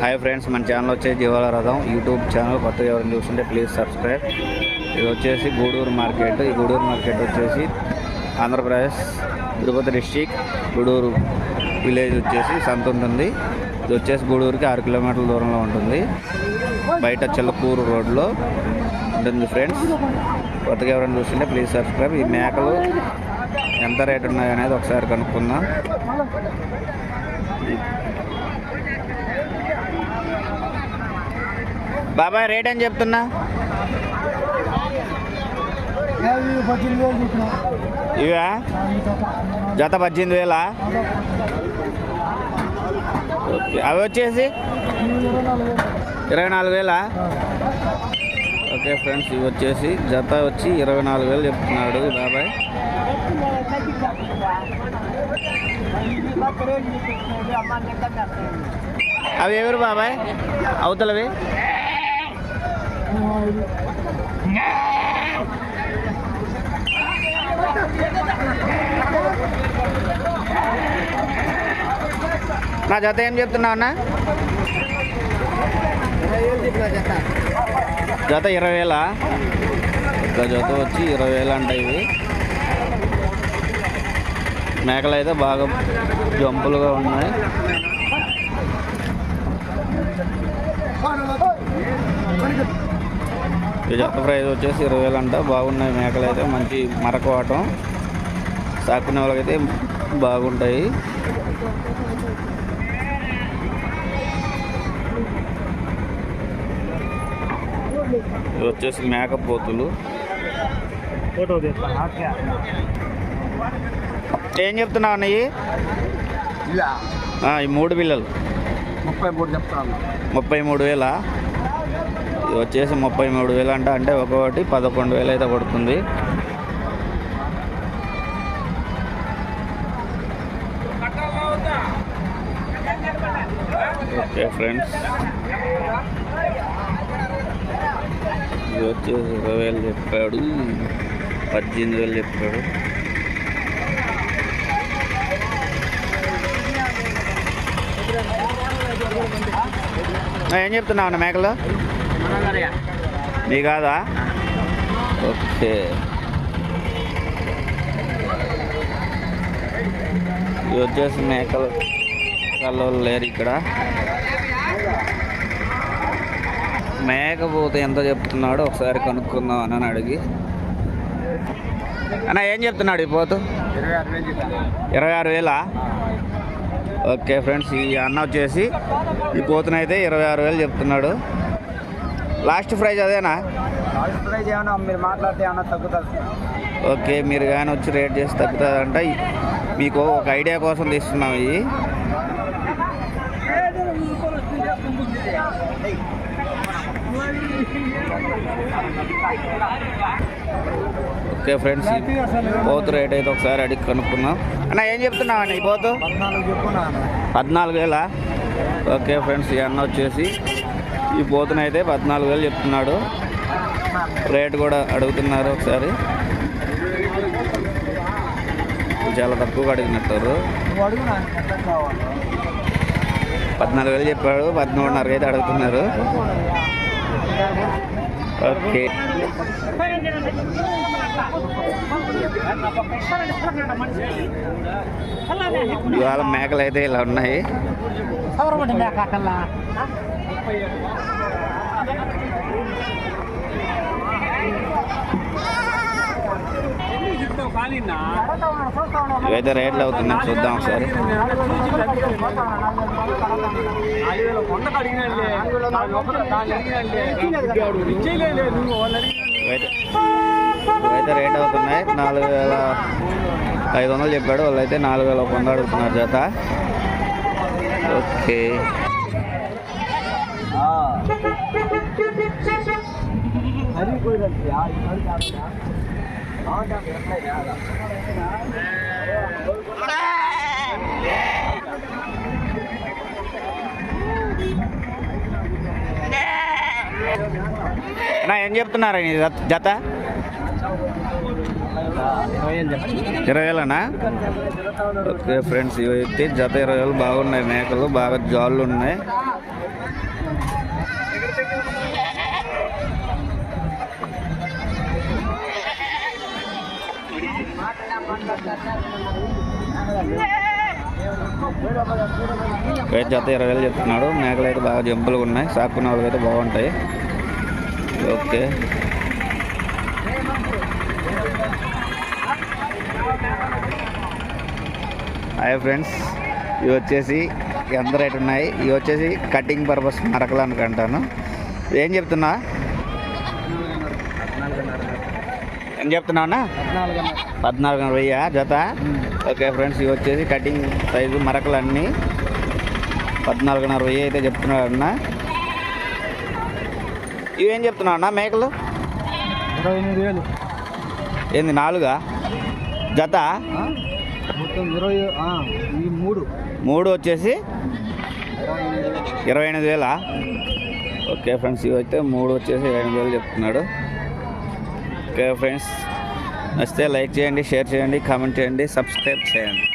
Hi friends మన channel వచ్చేసి జీవాల రథం యూట్యూబ్ ఛానల్ కొత్తగా ఎవరైనా చూస్తుంటే ప్లీజ్ సబ్స్క్రైబ్ ఇది వచ్చేసి గూడూరు మార్కెట్. ఈ గూడూరు మార్కెట్ వచ్చేసి ఆంధ్రప్రదేశ్ తిరుపతి డిస్టిక్ గూడూరు విలేజ్ వచ్చేసి సంత ఉంటుంది ఇది వచ్చేసి గూడూరుకి ఆరు కిలోమీటర్ల దూరంలో ఉంటుంది. బయట చిల్లకూరు రోడ్లో ఉంటుంది ఫ్రెండ్స్ కొత్తగా ఎవరైనా చూస్తుంటే ప్లీజ్ సబ్స్క్రైబ్ ఈ మేకలు ఎంత రేట్ ఉన్నాయి అనేది ఒకసారి కనుక్కుందాం. బాబాయ్ రేట్ ఏం చెప్తున్నా? ఇవా? జత పద్దెనిమిది వేలా? అవి వచ్చేసి? ఇరవై నాలుగు వేలా? ఓకే ఫ్రెండ్స్ ఇవి వచ్చేసి జత వచ్చి ఇరవై నాలుగు వేలు చెప్తున్నాడు బాబాయ్. అవి ఎవరు బాబాయ్? అవతలవి? నా జత ఏం చెప్తున్నావు అన్న? జత ఇరవై వేలా ఒక జత వచ్చి ఇరవై వేలు అంట ఇవి. మేకలు అయితే బాగా జంపులుగా ఉన్నాయి. ఈ జత ప్రైస్ వచ్చేసి ఇరవై వేలు అంట. బాగున్నాయి మేకలు అయితే మంచి మరకవాటం. సాకునే వాళ్ళకైతే బాగుంటాయి. ఇవి వచ్చేసి మేకపోతులు ఫోటో ఏం చెప్తున్నావు అన్నయ్యి? ఈ మూడు పిల్లలు. ముప్పై మూడు చెప్తాను ముప్పై మూడు వేల? ఇది వచ్చేసి ముప్పై మూడు వేలు అంట. అంటే ఒక్కొక్కటి పదకొండు వేలు అయితే పడుతుంది. Okay friends. ఇది వచ్చేసి ఇరవై వేలు చెప్పాడు. పద్దెనిమిది వేలు చెప్పాడు. ఏం చెప్తున్నావు అన్న మేకలు? నీ కాదా? ఓకే. ఇది వచ్చేసి మేకలు కళ్ళు లేరు ఇక్కడ. మేకపోతే ఎంత చెప్తున్నాడో ఒకసారి కనుక్కుందాం అని అడిగి. అన్న ఏం చెప్తున్నాడు ఈ పోతు? ఇరవై ఆరు వేలా? ఓకే ఫ్రెండ్స్ ఈ అన్న వచ్చేసి ఈ పోతునైతే ఇరవై ఆరు వేలు చెప్తున్నాడు. లాస్ట్ ప్రైజ్ అదేనా? లాస్ట్ ప్రైజ్ మీరు మాట్లాడితే తగ్గుతుంది ఓకే మీరు కానీ వచ్చి రేట్ చేసి తగ్గుతుందంట ఈ- మీకు ఒక ఐడియా కోసం తీస్తున్నాం ఇవి ఓకే ఫ్రెండ్స్ పోతు రేట్ అయితే ఒకసారి అడిగి కనుక్కుందాం. అన్న ఏం చెప్తున్నావు అన్న ఈ పోతు? పద్నాలుగు వేలా? ఓకే ఫ్రెండ్స్ ఈ అన్న వచ్చేసి ఈ పోతునైతే పద్నాలుగు వేలు చెప్తున్నాడు. రేట్ కూడా అడుగుతున్నారు ఒకసారి. చాలా తక్కువగా అడిగినట్టారు. పద్నాలుగు వేలు చెప్పాడు పద్మూడున్నరకు అయితే అడుగుతున్నారు. ఓకే. ఇవాళ మేకలు అయితే ఇలా ఉన్నాయి. ఇవైతే రేట్లు అవుతున్నాయి చూద్దాం ఒకసారి. ఇవైతే రేట్ అవుతున్నాయి. నాలుగు వేల ఐదు వందలు చెప్పాడు. వాళ్ళు అయితే నాలుగు వేల ఒక వంద అడుగుతున్నారు జత. ఓకే. నా ఏం చెప్తున్నారా నీ జత? ఇరవై వేలనా? ఫ్రెండ్స్ ఇవి జత ఇరవై వేలు బాగున్నాయి మేకలు బాగా జాళ్ళు ఉన్నాయి. రేట్ జత ఇరవై వేలు చెప్తున్నాడు. మేకలు అయితే బాగా జంపులుగా ఉన్నాయి. సాకున్న వాళ్ళకి అయితే బాగుంటాయి. ఓకే. Hi friends. ఇవి వచ్చేసి ఎంత రేట్ ఉన్నాయి? ఇవి వచ్చేసి కటింగ్ పర్పస్ మరకలు అనుకుంటాను. ఏం చెప్తున్నా? ఏం చెప్తున్నావునా పద్నాలుగున్నర పద్నాలుగు వెయ్యి? జత? ఓకే ఫ్రెండ్స్ ఇవి వచ్చేసి కటింగ్ సైజు మరకలు అన్నీ పద్నాలుగున్నర వెయ్యి అయితే చెప్తున్నాడు అన్న. ఇవేం చెప్తున్నావు అన్న మేకలు? ఇరవై ఎనిమిది వేలు. ఏంది నాలుగా? జత? మొత్తం ఇరవై మూడు. మూడు వచ్చేసి ఇరవై ఎనిమిది వేలా? ఓకే ఫ్రెండ్స్ ఇవి అయితే మూడు వచ్చేసి ఎనిమిది వేలు చెప్తున్నాడు. ఓకే ఫ్రెండ్స్ నచ్చితే లైక్ చేయండి షేర్ చేయండి కామెంట్ చేయండి సబ్స్క్రైబ్ చేయండి.